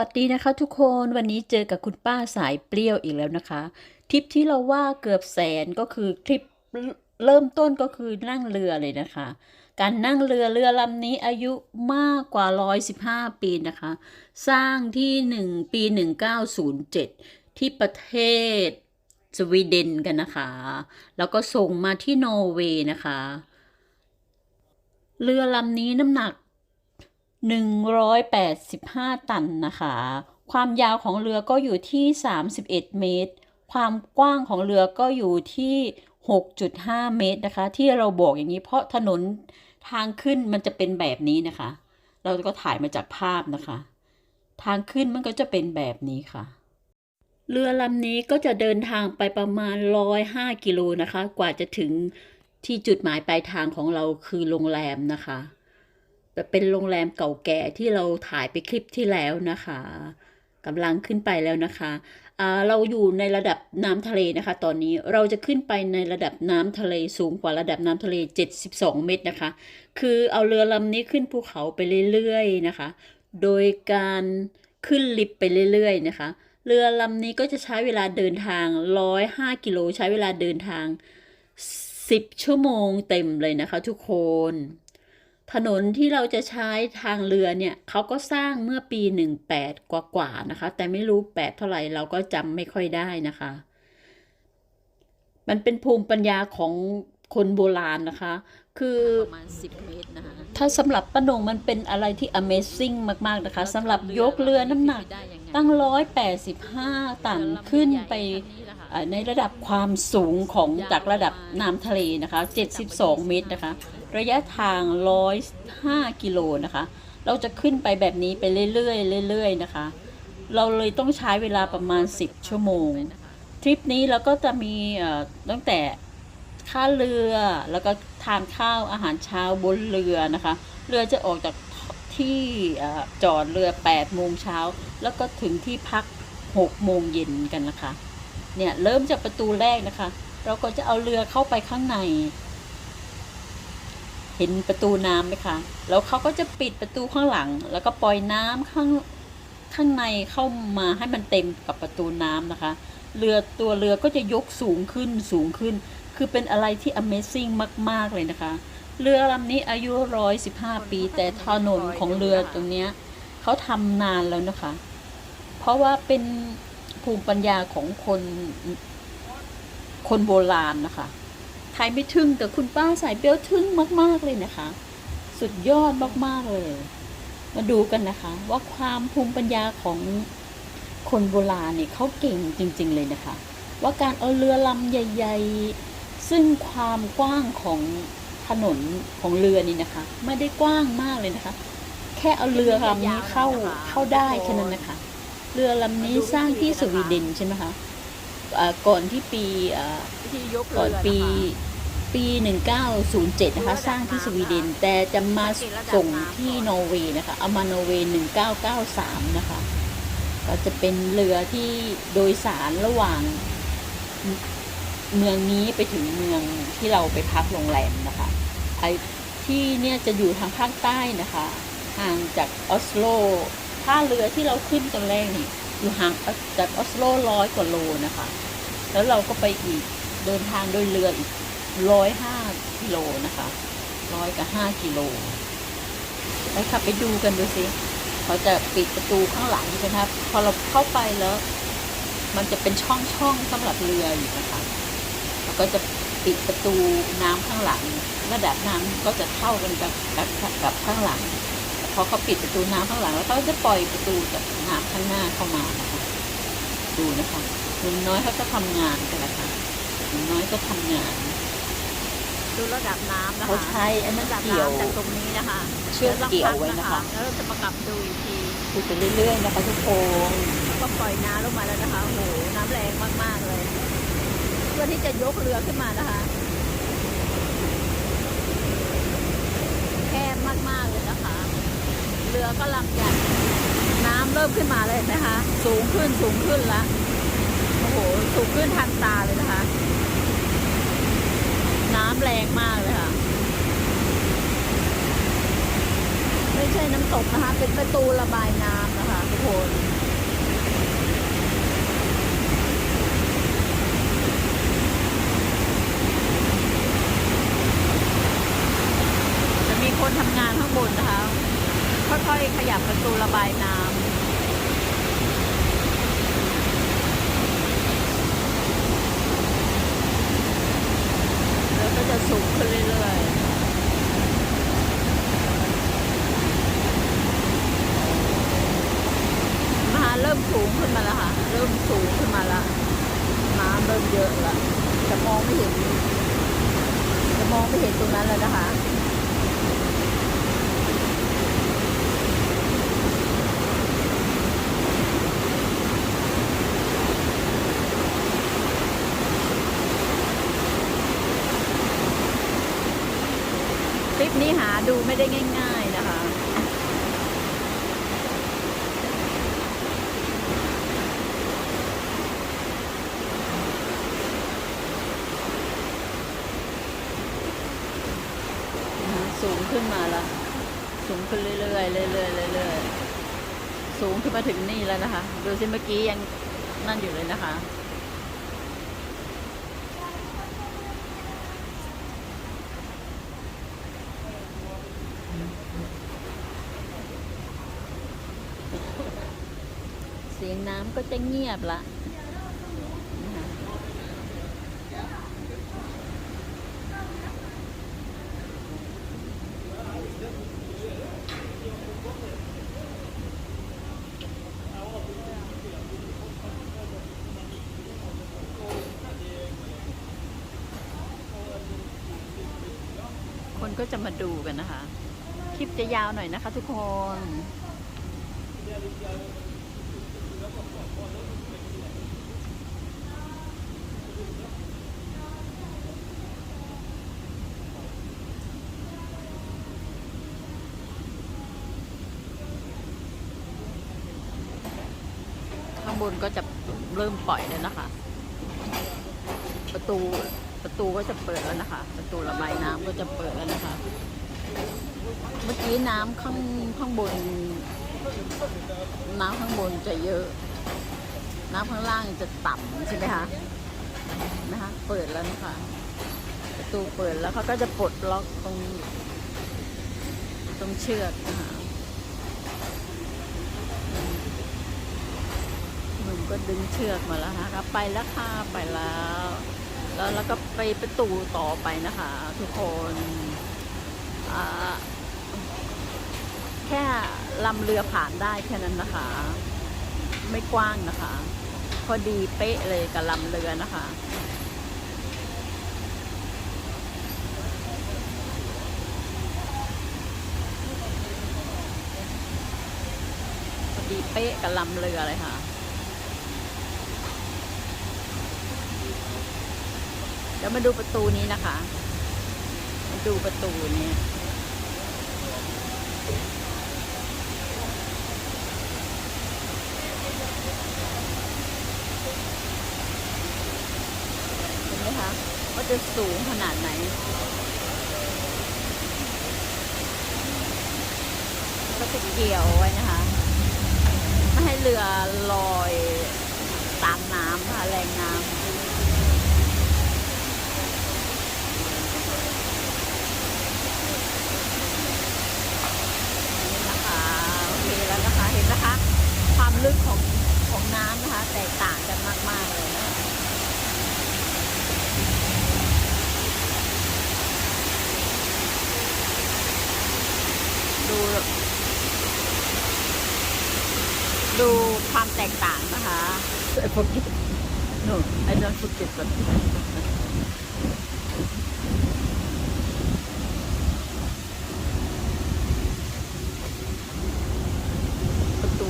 วัสดีนะคะทุกคนวันนี้เจอกับคุณป้าสายเปรี้ยวอีกแล้วนะคะทริปที่เราว่าเกือบแสนก็คือทริปเริ่มต้นก็คือนั่งเรือเลยนะคะ การนั่งเรือเรือลำนี้อายุมากกว่า 115 ปีนะคะ สร้างที่ 1 ปี 1907 ที่ประเทศสวีเดนกันนะคะ แล้วก็ส่งมาที่นอร์เวย์นะคะ เรือลำนี้น้ำหนัก 185 ตันนะคะ ความยาวของเรือก็อยู่ที่ 31 เมตร ความกว้างของเรือก็อยู่ที่ 6.5 เมตรนะคะ ที่เราบอกอย่างนี้เพราะถนนทางขึ้นมันจะเป็นแบบนี้นะคะ เราก็ถ่ายมาจากภาพนะคะ ทางขึ้นมันก็จะเป็นแบบนี้ค่ะ เรือลำนี้ก็จะเดินทางไปประมาณ 105 กิโลนะคะ กว่าจะถึงที่จุดหมายปลายทางของเราคือโรงแรมนะคะ เป็นโรงแรมเก่าแก่ที่เราถ่ายไปคลิปที่แล้วนะคะกำลังขึ้นไปแล้วนะคะเราอยู่ในระดับน้ำทะเลนะคะ ตอนนี้เราจะขึ้นไปในระดับน้ำทะเลสูงกว่าระดับน้ำทะเล 72 เมตรนะคะ คือเอาเรือลำนี้ขึ้นภูเขาไปเรื่อยๆนะคะ โดยการขึ้นลิฟต์ไปเรื่อยๆนะคะ เรือลำนี้ก็จะใช้เวลาเดินทาง 105 กิโลใช้เวลาเดินทาง 10 ชั่วโมงเต็มเลยนะคะทุกคน ถนนที่เราจะใช้ทางเรือเนี่ยเขาก็สร้างเมื่อปี 18 กว่าๆนะคะ แต่ไม่รู้ 8 เท่าไหร่เราก็จำไม่ค่อยได้นะคะ มันเป็นภูมิปัญญาของคนโบราณนะคะ คือประมาณ 10 เมตรนะคะถ้าสำหรับป้านงมันเป็นอะไรที่ Amazing มาก ๆ นะคะสำหรับยกเรือน้ำหนักตั้ง 185 ตันขึ้นไปเอ่อในระดับความสูงของจากระดับน้ำทะเลนะคะ 72 เมตรนะคะ ระยะทาง 105 กิโลนะคะ เราจะขึ้นไปแบบนี้ไปเรื่อยๆเรื่อยๆนะคะ เราเลยต้องใช้เวลาประมาณ 10 ชั่วโมง ทริปนี้เราก็จะมีเอ่อตั้งแต่ ค่าเรือ แล้วก็ทานข้าวอาหารเช้าบนเรือนะคะ เรือจะออกจากที่จอดเรือ8โมงเช้าแล้วก็ถึงที่พัก6โมงเย็นกันนะคะ เนี่ยเริ่มจากประตูแรกนะคะ เราก็จะเอาเรือเข้าไปข้างใน เห็นประตูน้ำไหมคะแล้วเขาก็จะปิดประตูข้างหลัง แล้วก็ปล่อยน้ำข้างข้างในเข้ามาให้มันเต็มกับประตูน้ำนะคะ เรือตัวเรือก็จะยกสูงขึ้นสูงขึ้น คือเป็นอะไรที่ Amazing มาก ๆ เลยนะคะ เรือลำนี้อายุ 115 ปี แต่ถนนของเรือตรงนี้เขาทำนานแล้วนะคะ เพราะว่าเป็นภูมิปัญญาของคนคนโบราณนะคะไทยไม่ทึ่งแต่คุณป้าสายเปรี้ยวทึ่งมาก ๆ เลยนะคะ สุดยอดมาก ๆ เลย มาดูกันนะคะ ว่าความภูมิปัญญาของ คนโบราณเนี่ยเขาเก่งจริง ๆ เลยนะคะ ว่าการเอาเรือลำใหญ่ ๆ ซึ่งความกว้างของถนนของเรือนี่นะคะ ไม่ได้กว้างมากเลยนะคะ แค่เอาเรือลำนี้เข้าเข้าได้แค่นั้นนะคะ เรือลำนี้สร้างที่สวีเดนใช่ไหมคะอ่าก่อนที่ปีอ่าที่ยกก่อนเรือปีนะคะปี 1907 นะคะ สร้างที่สวีเดน แต่จะมาส่งที่นอร์เวย์นะคะ เอามานอร์เวย์ 1993 นะคะ ก็จะเป็นเรือที่โดยสารระหว่างเมืองนี้ไปถึงเมืองที่เราไปพักโรงแรมนะคะไอ้ที่เนี่ยจะอยู่ทางภาคใต้นะคะห่างจากออสโลท่าเรือที่เราขึ้นตอนแรกนี่อยู่ห่างจากออสโลร้อยกว่าโลนะคะ แล้วเราก็ไปอีกเดินทางโดยเรืออีกร้อยห้ากิโลนะคะร้อยกับห้ากิโลไปค่ะไปดูกันดูสิ เขาจะปิดประตูข้างหลังใช่ไหมครับพอเราเข้าไปแล้ว มันจะเป็นช่องช่องๆสำหรับเรืออยู่นะคะแล้วก็จะปิดประตูน้ำข้างหลัง ระดับน้ำก็จะเท่ากันกับกับกับข้างหลังพอเขาปิดประตูน้ำข้างหลัง แล้วเขาก็จะปล่อยประตูจากน้ำข้างหน้าเข้ามานะคะดูนะคะหนุ่มน้อยเขาก็ทำงานกันนะคะหนุ่มน้อยก็ทำงาน ดูระดับน้ำนะคะเขาใช้อันนั้นระดับเกี่ยวน้ำจากตรงนี้นะคะ เชือกเกี่ยวไว้นะคะ แล้วเราจะมากลับดูอีกทีดูไปเรื่อยๆนะคะทุกคนแล้วก็ปล่อยน้ำลงมาแล้วนะคะโอ้โหน้ำแรงมากๆเลย เพื่อที่จะยกเรือขึ้นมานะคะ แคบมากๆเลยนะคะ เรือก็ลำใหญ่น้ำเริ่มขึ้นมาเลยเห็นะคะ สูงขึ้นสูงขึ้นละโอ้โหสูงขึ้นทันตาเลยนะคะ น้ำแรงมากเลยค่ะ ไม่ใช่น้ำตกนะคะ เป็นประตูระบายน้ำนะคะทุกคนจะมีคนทำงานข้างบนนะคะ ค่อยๆขยับประตูระบายน้ำ เริ่มสูงขึ้นมาละน้ำเริ่มเยอะละจะมองไม่เห็น จะมองไม่เห็นตรงนั้นแล้วนะคะคลิปนี้หาดูไม่ได้ง่าย มาถึงนี่แล้วนะคะ ดูสิเมื่อกี้ยังนั่นอยู่เลยนะคะ เสียงน้ำก็จะเงียบละ คนก็จะมาดูกันนะคะ คลิปจะยาวหน่อยนะคะทุกคน ข้างบนก็จะเริ่มปล่อยแล้วนะคะ ประตู ประตูก็จะเปิดแล้วนะคะ ประตูระบายน้ำก็จะเปิดแล้วนะคะ เมื่อกี้น้ำข้างข้างบน น้ำข้างบนจะเยอะ น้ำข้างล่างจะต่ำใช่ไหมคะนะคะ เปิดแล้วนะคะ ประตูเปิดแล้วเขาก็จะปลดล็อกตรงตรงเชือกนะคะหนุ่มก็ดึงเชือกมาแล้วนะคะไปแล้วค่ะไปแล้ว แล้วแล้วก็ไปประตูต่อไปนะคะ ทุกคนแค่ลำเรือผ่านได้แค่นั้นนะคะ ไม่กว้างนะคะ พอดีเป๊ะเลยกับลำเรือนะคะพอดีเป๊ะกับลำเรือเลยค่ะ เดี๋ยวมาดูประตูนี้นะคะมาดูประตูนี้เห็นไหมคะว่าจะสูงขนาดไหนก็จะเกี่ยวไว้นะคะ ไม่ให้เรือลอยตามน้ำค่ะแรงน้ำ นี่นะคะโอเคแล้วนะคะเห็นนะคะ ความ ลึกของของน้ำนะคะ แตกต่างกันมาก ๆ เลยนะคะดู ดูความแตกต่างนะคะ I forget no I don't forget but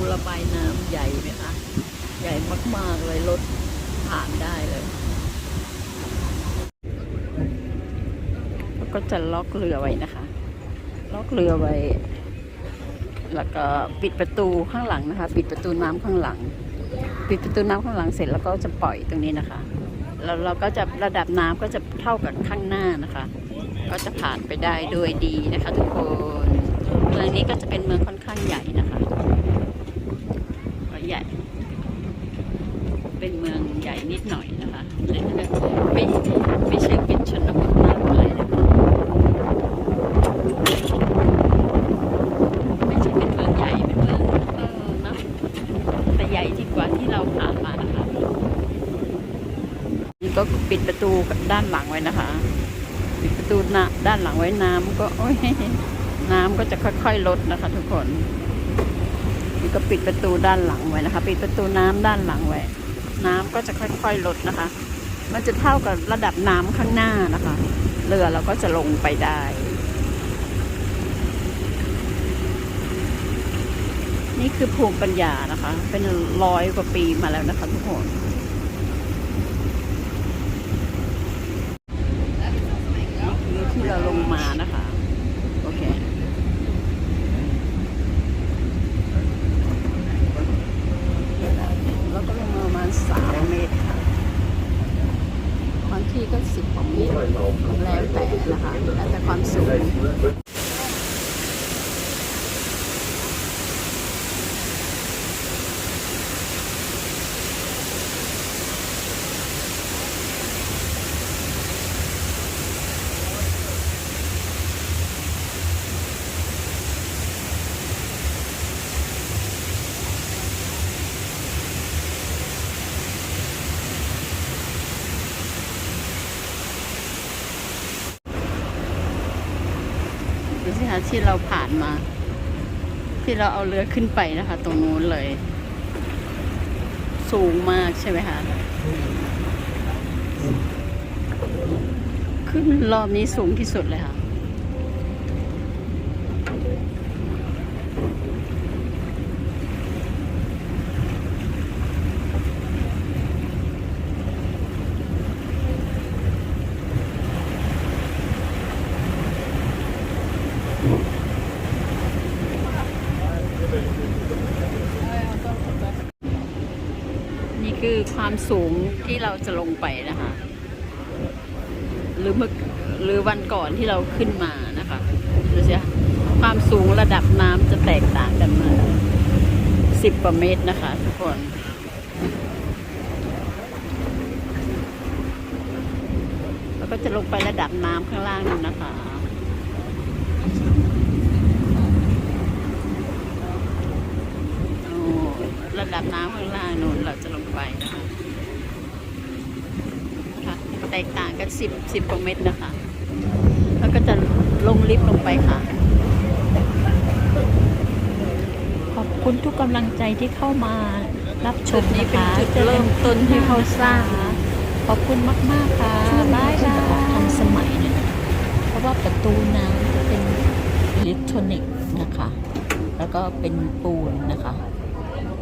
ป ระบายน้ำใหญ่ไหมคะ ใหญ่มาก ๆ เลยรถผ่านได้เลย แล้วก็จะล็อกเรือไว้นะคะ ล็อกเรือไว้ แล้วก็ปิดประตูข้างหลังนะคะ ปิดประตูน้ำข้างหลัง ปิดประตูน้ำข้างหลังเสร็จแล้วก็จะปล่อยตรงนี้นะคะ แล้วเราก็จะระดับน้ำก็จะเท่ากับข้างหน้านะคะ ก็จะผ่านไปได้โดยดีนะคะ ทุกคนเมืองนี้ก็จะเป็นเมืองค่อนข้างใหญ่นะคะ ใหญ่ เป็นเมืองใหญ่นิดหน่อยนะคะไม่ไม่ใช่เป็นชนบทมากเลยนะคะไม่ใช่เป็นเมืองใหญ่เป็นเมืองเออนะแต่ใหญ่ที่กว่าที่เราผ่านมานะคะนี่ก็ปิดประตูด้านหลังไว้นะคะ ปิดประตูหน้าด้านหลังไว้น้ำก็โอ้ยน้ำก็จะค่อยๆลดนะคะทุกคน ก็ปิดประตูด้านหลังไว้นะคะ ปิดประตูน้ำด้านหลังไว้ น้ำก็จะค่อยๆลดนะคะ มันจะเท่ากับระดับน้ำข้างหน้านะคะ เรือเราก็จะลงไปได้ นี่คือภูมิปัญญานะคะ เป็นร้อยกว่าปีมาแล้วนะคะทุกคนคือที่เราลงมานะคะ โอเค แล้วก็ลงมาประมาณสามเมตรค่ะ บาง ที่ก็สิบกว่าเมตรแล้วแต่นะคะ แล้วแต่ความสูง ที่เราผ่านมา ที่เราเอาเรือขึ้นไปนะคะ ตรงนู้นเลย สูงมากใช่ไหมคะขึ้นรอบนี้สูงที่สุดเลยค่ะ นี่ ความสูงที่เราจะลงไปนะคะ หรือเมื่อหรือวันก่อนที่เราขึ้นมานะคะดูสิคะความสูงระดับน้ำจะแตกต่างกันมาสิบกว่าเมตรนะคะ ทุกคนแล้วก็จะลงไประดับน้ำข้างล่างนู่นนะคะโอ้ระดับน้ำข้างล่างนู่นเราจะลงไปนะคะ แตกต่างกันสิบสิบกว่าเมตรนะคะ แล้วก็จะลงลิฟต์ลงไปค่ะ ขอบคุณทุกกำลังใจที่เข้ามารับชมนี่นะเป็นคะจุดเริ่มต้นที่เขาสร้าง ขอบคุณมาก ๆ ค่ะช่วงนี้บายจะบายออกทัทันนสสมัมัยยเนี่ยนะคะเพราะว่าประตูน้ำจะเป็นอิเล็กทรอนิกส์นะคะ แล้วก็เป็นปูนนะคะ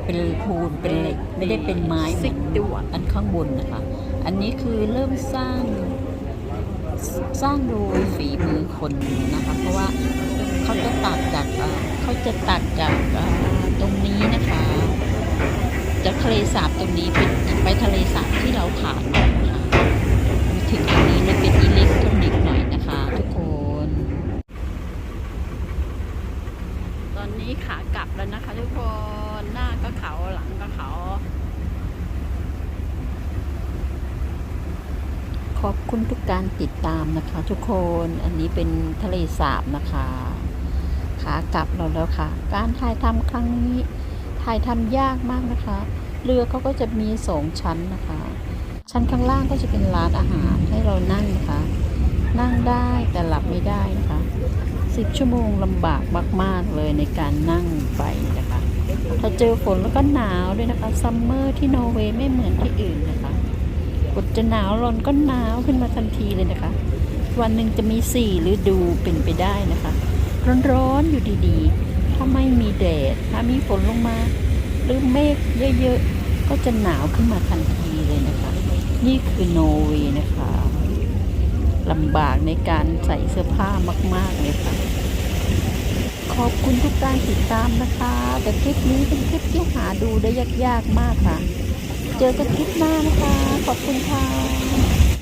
เป็นปูนเป็นเหล็ก ไม่ได้เป็นไม้เหมืสิอนกตัวอันข้างบนนะคะ อันนี้คือเริ่มสร้างสร้างโดยฝีมือคนนะคะ เพราะว่าเขาจะตัดจากเขาจะตัดจากตรงนี้นะคะ จากทะเลสาบตรงนี้ไปไปทะเลสาบที่เราผ่านมานะคะมาถึงตรงนี้เลยเป็นอิเล็กทรอนิกส์หน่อยนะคะ ทุกคน ตอนนี้ขากลับแล้วนะคะ ทุกคน หน้าก็เขาหลังก็เขา ขอบ คุณทุกการติดตามนะคะ ทุกคนอันนี้เป็นทะเลสาบนะคะขากลับเราแล้วค่ะ การถ่ายทำครั้งนี้ถ่ายทำยากมากนะคะ เรือเขาก็จะมีสองชั้นนะคะ ชั้นข้างล่างก็จะเป็นร้านอาหารให้เรานั่งนะคะ นั่งได้แต่หลับไม่ได้นะคะสิบชั่วโมงลำบากมาก ๆ เลยในการนั่งไปนะคะ ถ้าเจอฝนแล้วก็หนาวด้วยนะคะซัมเมอร์ที่นอร์เวย์ไม่เหมือนที่อื่นนะคะ กดจะหนาวร้อนก็หนาวขึ้นมาทันทีเลยนะคะ วันหนึ่งจะมีสี่ฤดูเป็นไปได้นะคะ ร้อนๆอยู่ดีๆ ถ้าไม่มีแดด ถ้ามีฝนลงมา หรือเมฆเยอะๆ ก็จะหนาวขึ้นมาทันทีเลยนะคะ นี่คือโนเวย์นะคะลำบากในการใส่เสื้อผ้ามาก ๆ เลยค่ะ ขอบคุณทุกการติดตามนะคะ แต่คลิปนี้เป็นคลิปที่หาดูได้ยาก ๆ มากค่ะ เจอกันคลิปหน้านะคะ ขอบคุณค่ะ